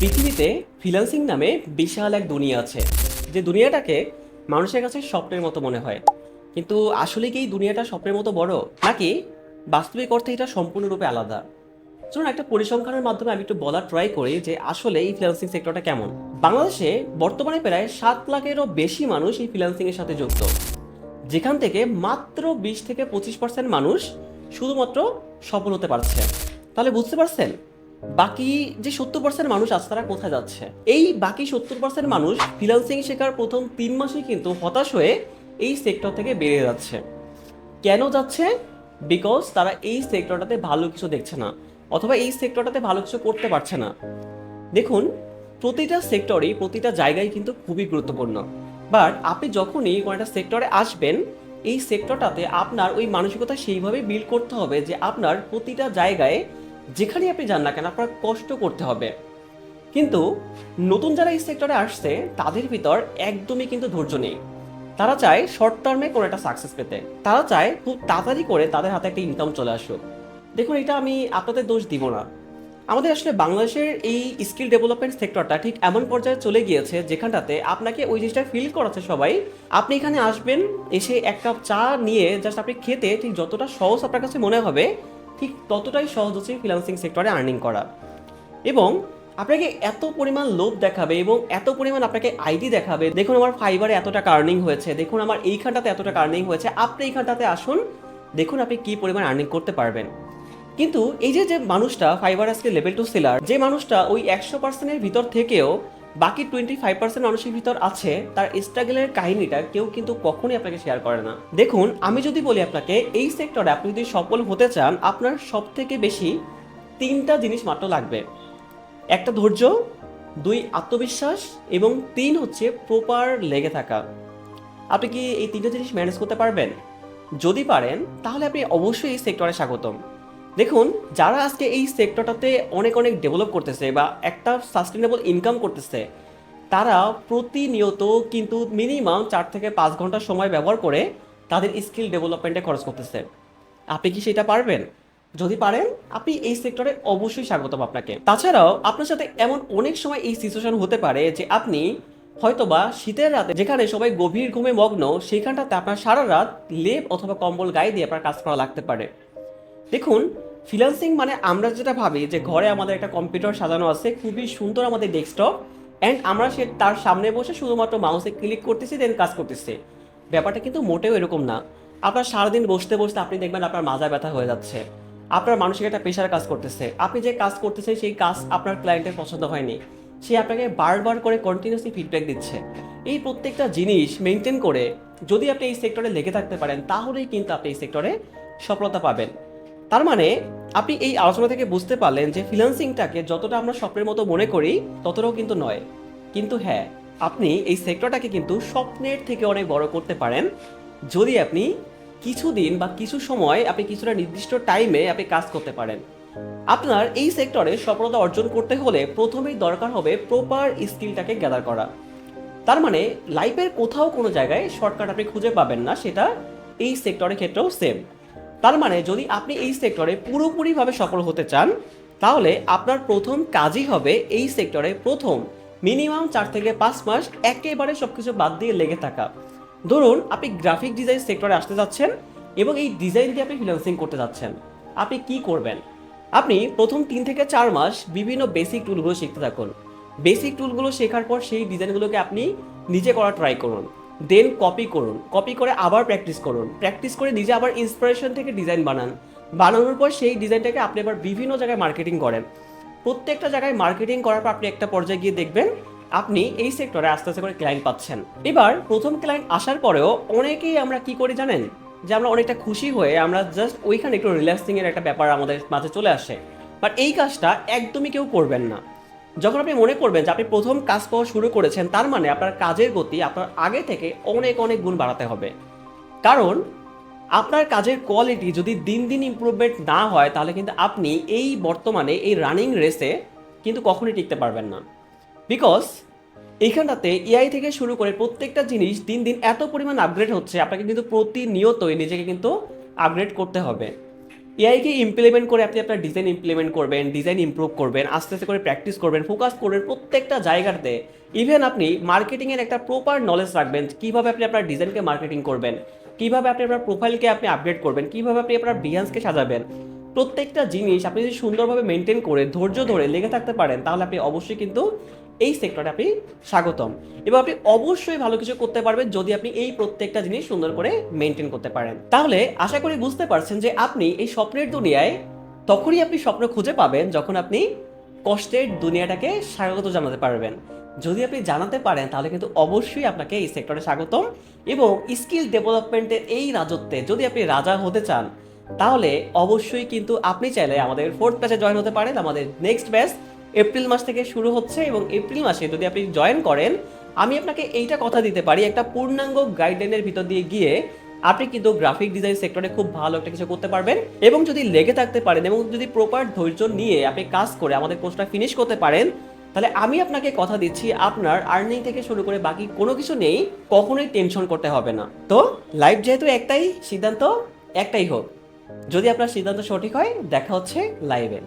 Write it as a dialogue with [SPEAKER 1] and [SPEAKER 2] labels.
[SPEAKER 1] পৃথিবীতে ফ্রিল্যান্সিং নামে বিশাল এক দুনিয়া আছে। যে দুনিয়াটাকে মানুষের কাছে স্বপ্নের মতো মনে হয়। কিন্তু আসলে কি এই দুনিয়াটা স্বপ্নের মতো বড়? নাকি বাস্তবিক অর্থে এটা সম্পূর্ণরূপে আলাদা? চলুন একটা পরিসংখ্যানের মাধ্যমে আমি একটু বলার ট্রাই করি যে আসলে এই ফ্রিল্যান্সিং সেক্টরটা কেমন। বাংলাদেশে বর্তমানে প্রায় সাত লাখেরও বেশি মানুষ এই ফ্রিল্যান্সিং এর সাথে যুক্ত। যেখান থেকে মাত্র বিশ থেকে পঁচিশ পার্সেন্ট মানুষ শুধুমাত্র সফল হতে পারছে। তাহলে বুঝতে পারছেন? বাকি যে সত্তর পার্সেন্ট মানুষ আছে, তারা কোথায় যাচ্ছে? এই বাকি সত্তর পার্সেন্ট মানুষ ফ্রিল্যান্সিং শেখার প্রথম তিন মাসে কিন্তু হতাশ হয়ে এই সেক্টর থেকে বেরিয়ে যাচ্ছে। কেন যাচ্ছে? বিকজ তারা এই সেক্টরটাতে ভালো কিছু দেখছে না, অথবা এই সেক্টরটাতে ভালো কিছু করতে পারছে না। দেখুন, প্রতিটা সেক্টরই প্রতিটা জায়গায় কিন্তু খুবই গুরুত্বপূর্ণ। বাট আপনি যখনই কোনো একটা সেক্টরে আসবেন, এই সেক্টরটাতে আপনার ওই মানসিকতা সেইভাবে বিল্ড করতে হবে যে আপনার প্রতিটা জায়গায় যেখানে আপনি যান না কেন, আপনার কষ্ট করতে হবে। কিন্তু নতুন যারা এই সেক্টরে আসছে, তাদের ভিতর একদমই কিন্তু ধৈর্য নেই। তারা চায় শর্ট টার্মে কোনো একটা সাকসেস পেতে। তারা চায় খুব তাড়াতাড়ি করে তাদের হাতে একটা ইনকাম চলে আসুক। দেখুন, এটা আমি আপনাদের দোষ দিব না। আমাদের আসলে বাংলাদেশের এই স্কিল ডেভেলপমেন্ট সেক্টরটা ঠিক এমন পর্যায়ে চলে গিয়েছে, যেখানটাতে আপনাকে ওই জিনিসটা ফিল করাচ্ছে সবাই। আপনি এখানে আসবেন, এসে এক কাপ চা নিয়ে জাস্ট আপনি খেতে ঠিক যতটা সহজ আপনার কাছে মনে হবে ঠিক ততটাই সহজ হচ্ছে ফ্রিল্যান্সিং সেক্টরে আর্নিং করা। এবং আপনাকে এত পরিমাণ লোভ দেখাবে এবং এত পরিমাণ আপনাকে আইডি দেখাবে, দেখুন আমার ফাইবারে এত টাকা আর্নিং হয়েছে, দেখুন আমার এইখানটাতে এত টাকা আর্নিং হয়েছে, আপনি এইখানটাতে আসুন, দেখুন আপনি কি পরিমাণ আর্নিং করতে পারবেন। কিন্তু এই যে যে মানুষটা ফাইবার আজকে লেভেল টু সেলার যে মানুষটা ওই একশো পার্সেন্টের ভিতর থেকেও বাকি টোয়েন্টি ফাইভ পার্সেন্ট মানুষের ভিতর আছে, তার স্ট্রাগলের কাহিনীটা কেউ কিন্তু কখনোই আপনাকে শেয়ার করে না। দেখুন, আমি যদি বলি আপনাকে, এই সেক্টরে আপনি যদি সফল হতে চান, আপনার সব থেকে বেশি তিনটা জিনিস মাত্র লাগবে। একটা ধৈর্য, দুই আত্মবিশ্বাস, এবং তিন হচ্ছে প্রপার লেগে থাকা। আপনি কি এই তিনটা জিনিস ম্যানেজ করতে পারবেন? যদি পারেন, তাহলে আপনি অবশ্যই এই সেক্টরে স্বাগতম। দেখুন, যারা আজকে এই সেক্টরটাতে অনেক অনেক ডেভেলপ করতেছে বা একটা সাস্টেনেবল ইনকাম করতেছে, তারা প্রতিনিয়ত কিন্তু মিনিমাম চার থেকে পাঁচ ঘণ্টা সময় ব্যবহার করে তাদের স্কিল ডেভেলপমেন্টে খরচ করতেছে। আপনি কি সেটা পারবেন? যদি পারেন, আপনি এই সেক্টরে অবশ্যই স্বাগতম আপনাকে। তাছাড়াও, আপনার সাথে এমন অনেক সময় এই সিচুয়েশন হতে পারে যে আপনি হয়তোবা শীতের রাতে যেখানে সবাই গভীর ঘুমে মগ্ন, সেখানটাতে আপনার সারা রাত লেপ অথবা কম্বল গায়ে দিয়ে আপনার কাজ করা লাগতে পারে। দেখুন ফ্রিল্যান্সিং মানে আমরা যেটা ভাবি যে ঘরে আমাদের একটা কম্পিউটার সাজানো আছে, খুবই সুন্দর আমাদের ডেস্কটপ অ্যান্ড আমরা সে তার সামনে বসে শুধুমাত্র মাউসে ক্লিক করতেছি দেন কাজ করতেছি। ব্যাপারটা কিন্তু মোটেও এরকম না। আপনার সারাদিন বসতে বসতে আপনি দেখবেন আপনার মাজা ব্যথা হয়ে যাচ্ছে, আপনার মানসিক একটা পেশার কাজ করতেছে। আপনি যে কাজ করতেছেন, সেই কাজ আপনার ক্লায়েন্টের পছন্দ হয়নি। সে আপনাকে বারবার করে কন্টিনিউসলি ফিডব্যাক দিচ্ছে। এই প্রত্যেকটা জিনিস মেনটেন করে যদি আপনি এই সেক্টরে লেগে থাকতে পারেন, তাহলেই কিন্তু আপনি এই সেক্টরে সফলতা পাবেন। তার মানে আপনি এই আলোচনা থেকে বুঝতে পারলেন যে ফ্রিল্যান্সিংটাকে যতটা আমরা স্বপ্নের মতো মনে করি, ততটাও কিন্তু নয়। কিন্তু হ্যাঁ আপনি এই সেক্টরটাকে কিন্তু স্বপ্নের থেকে অনেক বড় করতে পারেন। যদি আপনি কিছুদিন বা কিছু সময় আপনি কিছুটা নির্দিষ্ট টাইমে আপনি কাজ করতে পারেন। আপনার এই সেক্টরে সফলতা অর্জন করতে হলে প্রথমেই দরকার হবে প্রপার স্কিলটাকে গ্যাদার করা। তার মানে লাইফের কোথাও কোনো জায়গায় শর্টকাট আপনি খুঁজে পাবেন না, সেটা এই সেক্টরের ক্ষেত্রেও সেম তার মানে যদি আপনি এই সেক্টরে পুরোপুরিভাবে সফল হতে চান, তাহলে আপনার প্রথম কাজই হবে এই সেক্টরে প্রথম মিনিমাম চার থেকে পাঁচ মাস একেবারে সব কিছু বাদ দিয়ে লেগে থাকা। ধরুন আপনি গ্রাফিক ডিজাইন সেক্টরে আসতে যাচ্ছেন এবং এই ডিজাইন দিয়ে আপনি ফ্রিল্যান্সিং করতে যাচ্ছেন। আপনি কি করবেন? আপনি প্রথম তিন থেকে চার মাস বিভিন্ন বেসিক টুলগুলো শিখতে থাকুন। বেসিক টুলগুলো শেখার পর সেই ডিজাইনগুলোকে আপনি নিজে করা ট্রাই করুন। দেন কপি করুন। কপি করে আবার প্র্যাকটিস করুন। প্র্যাকটিস করে নিজে আবার ইন্সপিরেশন থেকে ডিজাইন বানান। বানানোর পর সেই ডিজাইনটাকে আপনি আবার বিভিন্ন জায়গায় মার্কেটিং করেন। প্রত্যেকটা জায়গায় মার্কেটিং করার পর আপনি একটা পর্যায়ে গিয়ে দেখবেন, আপনি এই সেক্টরে আস্তে আস্তে করে ক্লায়েন্ট পাচ্ছেন। এবার প্রথম ক্লায়েন্ট আসার পরেও অনেকেই আমরা কি করে জানেন? যে আমরা অনেকটা খুশি হয়ে আমরা জাস্ট ওইখানে একটু রিল্যাক্সিংয়ের একটা ব্যাপার আমাদের মাঝে চলে আসে। বাট এই কাজটা একদমই কেউ করবেন না। যখন আপনি মনে করবেন যে আপনি প্রথম কাজ পাওয়া শুরু করেছেন, তার মানে আপনার কাজের গতি আপনার আগে থেকে অনেক অনেক গুণ বাড়াতে হবে। কারণ আপনার কাজের কোয়ালিটি যদি দিন দিন ইমপ্রুভমেন্ট না হয়, তাহলে কিন্তু আপনি এই বর্তমানে এই রানিং রেসে কিন্তু কখনোই টিকতে পারবেন না। বিকজ এইখানটাতে এআই থেকে শুরু করে প্রত্যেকটা জিনিস দিন দিন এত পরিমাণ আপগ্রেড হচ্ছে, আপনাকে কিন্তু প্রতিনিয়তই নিজেকে কিন্তু আপগ্রেড করতে হবে। এআইকে ইমপ্লিমেন্ট করে আপনি আপনার ডিজাইন ইমপ্লিমেন্ট করবেন ডিজাইন ইম্প্রুভ করবেন, আস্তে আস্তে করে প্র্যাকটিস করবেন ফোকাস করবেন প্রত্যেকটা জায়গাতে। ইভেন আপনি মার্কেটিংয়ের একটা প্রপার নলেজ রাখবেন, কীভাবে আপনি আপনার ডিজাইনকে মার্কেটিং করবেন, কীভাবে আপনি আপনার প্রোফাইলকে আপনি আপডেট করবেন, কীভাবে আপনি আপনার বিহান্সকে সাজাবেন। প্রত্যেকটা জিনিস আপনি যদি সুন্দরভাবে মেনটেন করে, ধৈর্য ধরে লেগে থাকতে পারেন, তাহলে আপনি অবশ্যই কিন্তু এই সেক্টরে আপনি স্বাগতম। এবং আপনি অবশ্যই ভালো কিছু করতে পারবেন যদি আপনি এই প্রত্যেকটা জিনিস সুন্দর করে মেনটেন করতে পারেন। তাহলে আশা করি বুঝতে পারছেন যে আপনি এই স্বপ্নের দুনিয়ায় তখনই আপনি স্বপ্ন খুঁজে পাবেন যখন আপনি কষ্টের দুনিয়াটাকে স্বাগত জানাতে পারবেন। যদি আপনি জানাতে পারেন, তাহলে কিন্তু অবশ্যই আপনাকে এই সেক্টরে স্বাগতম এবং স্কিল ডেভেলপমেন্টের এই রাজত্বে যদি আপনি রাজা হতে চান তাহলে অবশ্যই কিন্তু আপনি চাইলে আমাদের ফোর্থ ব্যাচে জয়েন হতে পারেন। আমাদের নেক্সট ব্যাচ এপ্রিল মাস থেকে শুরু হচ্ছে এবং এপ্রিল মাসে যদি আপনি জয়েন করেন, আমি আপনাকে এইটা কথা দিতে পারি, একটা পূর্ণাঙ্গ গাইডলাইনের ভিতর দিয়ে গিয়ে আপনি কিন্তু গ্রাফিক ডিজাইন সেক্টরে খুব ভালো একটা কিছু করতে পারবেন এবং যদি লেগে থাকতে পারেন এবং যদি প্রপার ধৈর্য নিয়ে আপনি কাজ করে আমাদের কোর্সটা ফিনিশ করতে পারেন, তাহলে আমি আপনাকে কথা দিচ্ছি, আপনার আর্নিং থেকে শুরু করে বাকি কোনো কিছু নেই, কখনোই টেনশন করতে হবে না। তো লাইফ যেহেতু একটাই, সিদ্ধান্ত একটাই হোক। যদি আপনার সিদ্ধান্ত সঠিক হয় দেখা হচ্ছে লাইভে